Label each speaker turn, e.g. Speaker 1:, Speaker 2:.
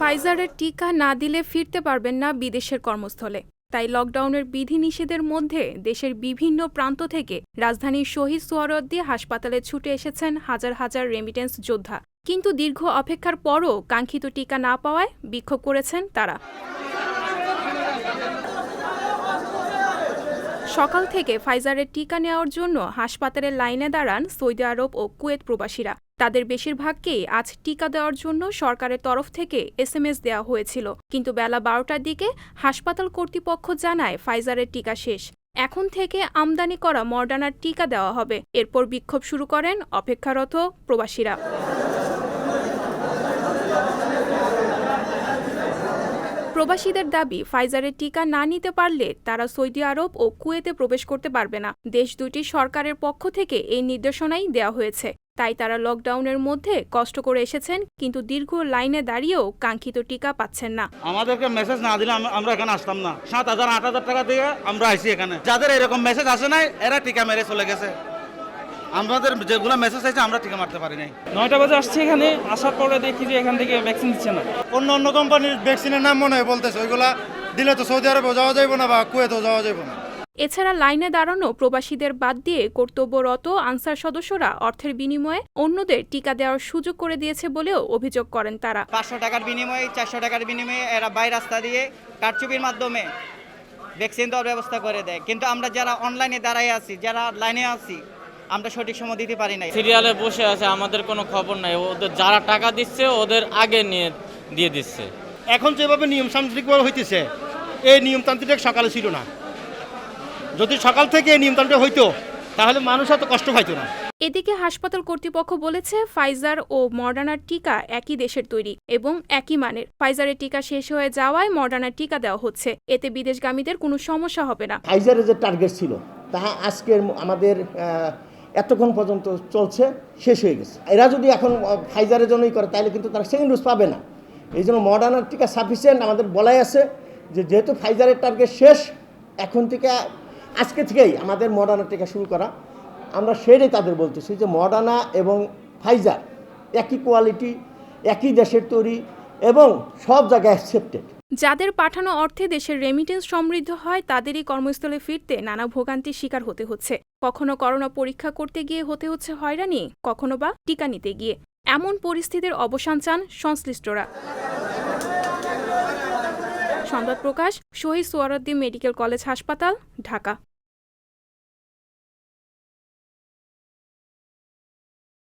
Speaker 1: ফাইজারের টিকা না দিলে ফিরতে পারবেন না বিদেশের কর্মস্থলে। তাই লকডাউনের বিধিনিষেধের মধ্যে দেশের বিভিন্ন প্রান্ত থেকে রাজধানীর শহীদ সোহরওয়ার্দী হাসপাতালে ছুটে এসেছেন হাজার হাজার রেমিটেন্স যোদ্ধা। কিন্তু দীর্ঘ অপেক্ষার পরও কাঙ্ক্ষিত টিকা না পাওয়ায় বিক্ষোভ করেছেন তারা। সকাল থেকে ফাইজারের টিকা নেওয়ার জন্য হাসপাতালের লাইনে দাঁড়ান সৌদি আরব ও কুয়েত প্রবাসীরা। তাদের বেশিরভাগকেই আজ টিকা দেওয়ার জন্য সরকারের তরফ থেকে এসএমএস দেওয়া হয়েছিল। কিন্তু বেলা বারোটার দিকে হাসপাতাল কর্তৃপক্ষ জানায় ফাইজারের টিকা শেষ। এখন থেকে আমদানি করা মর্ডানার টিকা দেওয়া হবে। এরপর বিক্ষোভ শুরু করেন অপেক্ষারত প্রবাসীরা। প্রবাসীদের দাবি, ফাইজারের টিকা না নিতে পারলে তারা সৌদি আরব ও কুয়েতে প্রবেশ করতে পারবে না। দেশ দুটির সরকারের পক্ষ থেকে এই নির্দেশনাই দেওয়া হয়েছে। তাই তারা লকডাউনের মধ্যে কষ্ট করে এসেছেন কিন্তু দীর্ঘ লাইনে দাঁড়িয়েও কাঙ্ক্ষিত টিকা পাচ্ছেন না।
Speaker 2: আমাদেরকে মেসেজ না দিলে আমরা এখানে আসতাম না। সাত হাজার আট হাজার টাকা দিয়ে আমরা আইসি এখানে। যাদের এরকম মেসেজ আসে নাই এরা টিকা মেরে চলে গেছে। আমাদের যেগুলো মেসেজ আছে আমরা টিকা মারতে পারি নাই।
Speaker 3: নয়টা বাজে আসছি এখানে আসার পরে দেখি যে এখান থেকে ভ্যাকসিন দিচ্ছে না।
Speaker 4: অন্য অন্য কোম্পানির ভ্যাকসিনের নাম মনে হয় বলতেছে ওইগুলা দিলে তো সৌদি আরবেও যাওয়া যাইব না বা কুয়েতেও যাওয়া যাইব না।
Speaker 1: এছাড়া লাইনে দাঁড়ানো প্রবাসীদের বাদ দিয়ে কর্তব্যরত আনসার সদস্যরা অর্থের বিনিময়ে অন্যদের টিকা দেওয়ার সুযোগ করে দিয়েছে বলেও অভিযোগ করেন তারা।
Speaker 5: পাঁচশো টাকার বিনিময়ে চারশো টাকার বিনিময়ে এরা বাই রাস্তা দিয়ে কারচুপির মাধ্যমে ভ্যাকসিন দেওয়ার ব্যবস্থা করে দেয়। কিন্তু আমরা যারা অনলাইনে দাঁড়াই আছি যারা লাইনে আছি আমরা সঠিক সময় দিতে পারি নাই।
Speaker 6: সিরিয়ালে বসে আছে আমাদের কোনো খবর নাই। ওদের যারা টাকা দিচ্ছে ওদের আগে নিয়ে দিয়ে দিচ্ছে।
Speaker 7: এখন যেভাবে নিয়মতান্ত্রিকভাবে হইতেছে। এই নিয়মতান্ত্রিক সকালে ছিল না। যদি সকাল থেকে এই নিয়মতান্ত্রিক হইতো তাহলে মানুষ এত কষ্ট পাইতো না।
Speaker 1: এদিকে হাসপাতাল কর্তৃপক্ষ বলেছে ফাইজার ও মডার্নার টিকা একই দেশের তৈরি এবং একই মানের। ফাইজারের টিকা শেষ হয়ে যাওয়ায় মডার্নার টিকা দেওয়া হচ্ছে। এতে বিদেশগামীদের কোনো সমস্যা হবে না।
Speaker 8: ফাইজারের যে টার্গেট ছিল তাহা আজকের আমাদের এতক্ষণ পর্যন্ত চলছে শেষ হয়ে গেছে। এরা যদি এখন ফাইজারের জন্যই করে তাহলে কিন্তু তারা সেকেন্ড ডোজ পাবে না। এই জন্য মডার্নার টিকা সাফিসিয়েন্ট আমাদের বলাই আছে যে যেহেতু ফাইজারের টার্গেট শেষ এখন থেকে আজকে থেকেই আমাদের মডার্নার টিকা শুরু করা। আমরা সেটাই তাদের বলতেছি যে মডার্না এবং ফাইজার, একই কোয়ালিটি, একই দেশের তৈরি এবং সব জায়গায় অ্যাকসেপ্টেড
Speaker 1: যাদের পাঠানো অর্থে দেশের রেমিটেন্স সমৃদ্ধ হয়, তাদেরই কর্মস্থলে ফিরতে নানা ভোগান্তির শিকার হতে হচ্ছে। কখনো করোনা পরীক্ষা করতে গিয়ে হতে হচ্ছে হয়রানি, কখনো বা টিকা নিতে গিয়ে। এমন পরিস্থিতির অবসান চান সংশ্লিষ্টরা। সংবাদ প্রকাশ শহীদ সোয়ারদ্দি মেডিকেল কলেজ হাসপাতাল ঢাকা।